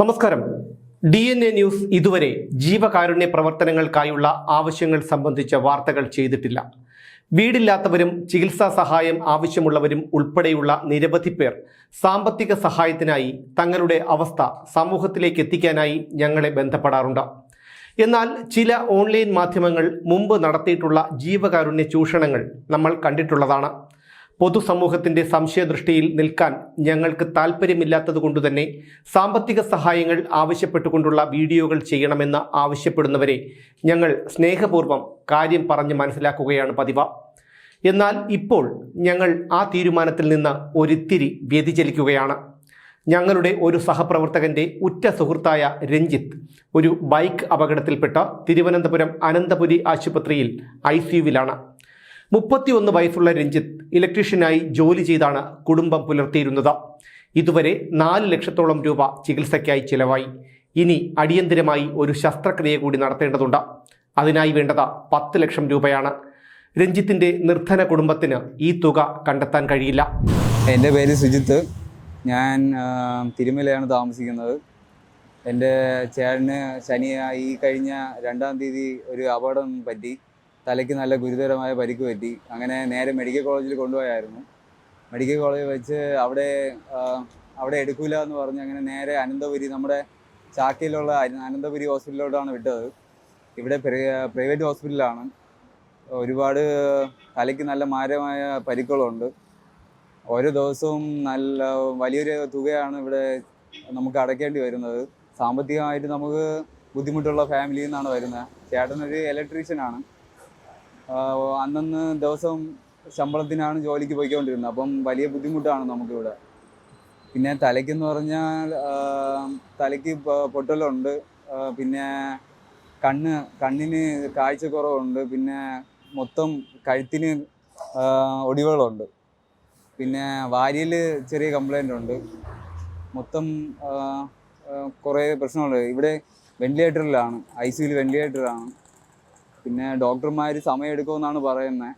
നമസ്കാരം. D N A news ഇതുവരെ ജീവകാരുണ്യ പ്രവർത്തനങ്ങൾക്കായുള്ള ആവശ്യങ്ങൾ സംബന്ധിച്ച വാർത്തകൾ ചെയ്തിട്ടില്ല. വീടില്ലാത്തവരും ചികിത്സാ സഹായം ആവശ്യമുള്ളവരും ഉൾപ്പെടെയുള്ള നിരവധി പേർ സാമ്പത്തിക സഹായത്തിനായി തങ്ങളുടെ അവസ്ഥ സമൂഹത്തിലേക്ക് എത്തിക്കാനായി ഞങ്ങളെ ബന്ധപ്പെടാറുണ്ട്. എന്നാൽ ചില ഓൺലൈൻ മാധ്യമങ്ങൾ മുമ്പ് നടത്തിയിട്ടുള്ള ജീവകാരുണ്യ ചൂഷണങ്ങൾ നമ്മൾ കണ്ടിട്ടുള്ളതാണ്. പൊതുസമൂഹത്തിന്റെ സംശയദൃഷ്ടിയിൽ നിൽക്കാൻ ഞങ്ങൾക്ക് താൽപ്പര്യമില്ലാത്തതുകൊണ്ട് തന്നെ സാമ്പത്തിക സഹായങ്ങൾ ആവശ്യപ്പെട്ടുകൊണ്ടുള്ള വീഡിയോകൾ ചെയ്യണമെന്ന് ആവശ്യപ്പെടുന്നവരെ ഞങ്ങൾ സ്നേഹപൂർവം കാര്യം പറഞ്ഞ് മനസ്സിലാക്കുകയാണ് പതിവ്. എന്നാൽ ഇപ്പോൾ ഞങ്ങൾ ആ തീരുമാനത്തിൽ നിന്ന് ഒരിത്തിരി വ്യതിചലിക്കുകയാണ്. ഞങ്ങളുടെ ഒരു സഹപ്രവർത്തകന്റെ ഉറ്റ സുഹൃത്തായ രഞ്ജിത്ത് ഒരു ബൈക്ക് അപകടത്തിൽപ്പെട്ട തിരുവനന്തപുരം അനന്തപുരി ആശുപത്രിയിൽ ഐ സിയുവിലാണ് മുപ്പത്തിയൊന്ന് വയസ്സുള്ള രഞ്ജിത്ത് ഇലക്ട്രീഷ്യനായി ജോലി ചെയ്താണ് കുടുംബം പുലർത്തിയിരുന്നത്. ഇതുവരെ നാല് ലക്ഷത്തോളം രൂപ ചികിത്സയ്ക്കായി ചിലവായി. ഇനി അടിയന്തിരമായി ഒരു ശസ്ത്രക്രിയ കൂടി നടത്തേണ്ടതുണ്ട്. അതിനായി വേണ്ടത് പത്ത് ലക്ഷം രൂപയാണ്. രഞ്ജിത്തിന്റെ നിർധന കുടുംബത്തിന് ഈ തുക കണ്ടെത്താൻ കഴിയില്ല. എന്റെ പേര് സുജിത്ത്. ഞാൻ തിരുമലയാണ് താമസിക്കുന്നത്. എന്റെ ചേട്ടന് ശനിയായി കഴിഞ്ഞ രണ്ടാം തീയതി ഒരു അപകടം പറ്റി. തലയ്ക്ക് നല്ല ഗുരുതരമായ പരിക്ക് പറ്റി. അങ്ങനെ നേരെ മെഡിക്കൽ കോളേജിൽ കൊണ്ടുപോയായിരുന്നു. മെഡിക്കൽ കോളേജിൽ വെച്ച് അവിടെ അവിടെ എടുക്കൂല എന്ന് പറഞ്ഞ് അങ്ങനെ നേരെ അനന്തപുരി നമ്മുടെ ചാക്കയിലുള്ള അന- അനന്തപുരി ഹോസ്പിറ്റലിലോട്ടാണ് വിട്ടത്. ഇവിടെ പ്രൈവറ്റ് ഹോസ്പിറ്റലാണ് ഒരുപാട് തലയ്ക്ക് നല്ല മാരമായ പരിക്കുകളുണ്ട്. ഓരോ ദിവസവും നല്ല വലിയൊരു തുകയാണ് ഇവിടെ നമുക്ക് അടയ്ക്കേണ്ടി വരുന്നത്. സാമ്പത്തികമായിട്ട് നമുക്ക് ബുദ്ധിമുട്ടുള്ള ഫാമിലിയിൽ നിന്നാണ് വരുന്നത്. ചേട്ടനൊരു ഇലക്ട്രീഷ്യനാണ് അന്നന്ന് ദിവസം ശമ്പളത്തിനാണ് ജോലിക്ക് പോയിക്കൊണ്ടിരുന്നത്. അപ്പം വലിയ ബുദ്ധിമുട്ടാണ് നമുക്കിവിടെ. പിന്നെ തലയ്ക്കെന്ന് പറഞ്ഞാൽ തലയ്ക്ക് പൊട്ടലുണ്ട്. പിന്നെ കണ്ണ് കണ്ണിന് കാഴ്ചക്കുറവുണ്ട്. പിന്നെ മൊത്തം കഴുത്തിന് ഒടിവുകളുണ്ട്. പിന്നെ വാരിയിൽ ചെറിയ കംപ്ലൈന്റ് ഉണ്ട്. മൊത്തം കുറേ പ്രശ്നങ്ങളുണ്ട്. ഇവിടെ വെന്റിലേറ്ററിലാണ് ഐ സിയുയിൽ വെന്റിലേറ്ററാണ് പിന്നെ ഡോക്ടർമാർ സമയം എടുക്കുമെന്നാണ് പറയുന്നത്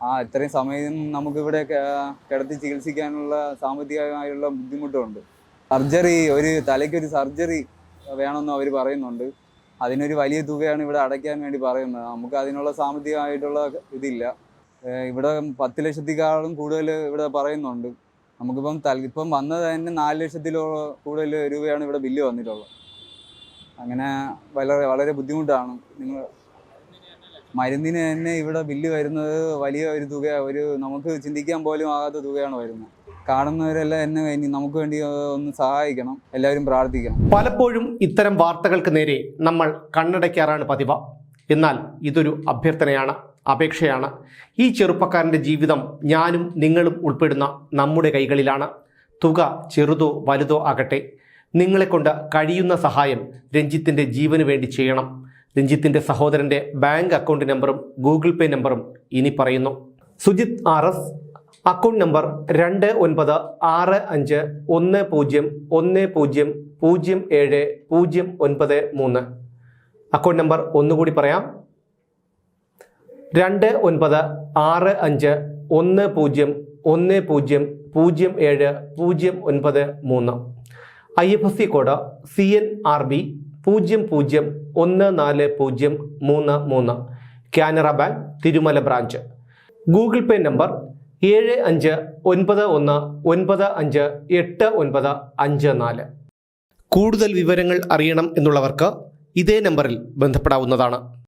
ആ ഇത്രയും സമയം നമുക്കിവിടെ കിടത്തി ചികിത്സിക്കാനുള്ള സാമ്പത്തികമായുള്ള ബുദ്ധിമുട്ടുണ്ട്. സർജറി ഒരു തലയ്ക്കൊരു സർജറി വേണമെന്ന് അവർ പറയുന്നുണ്ട്. അതിനൊരു വലിയ തുകയാണ് ഇവിടെ അടയ്ക്കാൻ വേണ്ടി പറയുന്നത്. നമുക്ക് അതിനുള്ള സാമ്പത്തികമായിട്ടുള്ള ഇതില്ല. ഇവിടെ പത്ത് ലക്ഷത്തിക്കാളും കൂടുതൽ ഇവിടെ പറയുന്നുണ്ട്. നമുക്കിപ്പം തൽ ഇപ്പം വന്നത് തന്നെ നാല് ലക്ഷത്തിലോ കൂടുതൽ രൂപയാണ് ഇവിടെ ബില്ല് വന്നിട്ടുള്ളത്. അങ്ങനെ വളരെ വളരെ ബുദ്ധിമുട്ടാണ്. നിങ്ങൾ മരുന്നിന് തന്നെ ഇവിടെ ബില്ല് വരുന്നത് വലിയ ഒരു തുക ഒരു നമുക്ക് ചിന്തിക്കാൻ പോലും ആകാത്ത തുകയാണ് വരുന്നത്. കാണുന്നവരെല്ലാം എന്നെ ഇനി നമുക്ക് വേണ്ടി ഒന്ന് സഹായിക്കണം എല്ലാവരും പ്രാർത്ഥിക്കണം. പലപ്പോഴും ഇത്തരം വാർത്തകൾക്ക് നേരെ നമ്മൾ കണ്ണടയ്ക്കാറാണ് പതിവ്. എന്നാൽ ഇതൊരു അഭ്യർത്ഥനയാണ് അപേക്ഷയാണ്. ഈ ചെറുപ്പക്കാരന്റെ ജീവിതം ഞാനും നിങ്ങളും ഉൾപ്പെടുന്ന നമ്മുടെ കൈകളിലാണ്. തുക ചെറുതോ വലുതോ ആകട്ടെ നിങ്ങളെക്കൊണ്ട് കഴിയുന്ന സഹായം രഞ്ജിത്തിന്റെ ജീവന് വേണ്ടി ചെയ്യണം. രഞ്ജിത്തിന്റെ സഹോദരന്റെ ബാങ്ക് അക്കൗണ്ട് നമ്പറും ഗൂഗിൾ പേ നമ്പറും ഇനി പറയുന്നു. Sujith R S account number രണ്ട് ഒൻപത് ആറ് അഞ്ച് ഒന്ന് പൂജ്യം ഒന്ന് പൂജ്യം പൂജ്യം ഏഴ് പൂജ്യം ഒൻപത് മൂന്ന്. അക്കൗണ്ട് നമ്പർ ഒന്നുകൂടി പറയാം. രണ്ട് ഒൻപത് ആറ് അഞ്ച് ഒന്ന് പൂജ്യം ഒന്ന് പൂജ്യം പൂജ്യം ഏഴ് പൂജ്യം ഒൻപത് മൂന്ന്. I F S C code C N R B പൂജ്യം പൂജ്യം ഒന്ന് നാല് പൂജ്യം മൂന്ന് മൂന്ന്. Canara bank Thirumala branch. Google Pay number ഏഴ് അഞ്ച് ഒൻപത് ഒന്ന് ഒൻപത് അഞ്ച് എട്ട് ഒൻപത് അഞ്ച് നാല്. കൂടുതൽ വിവരങ്ങൾ അറിയണം എന്നുള്ളവർക്ക് ഇതേ നമ്പറിൽ ബന്ധപ്പെടാവുന്നതാണ്.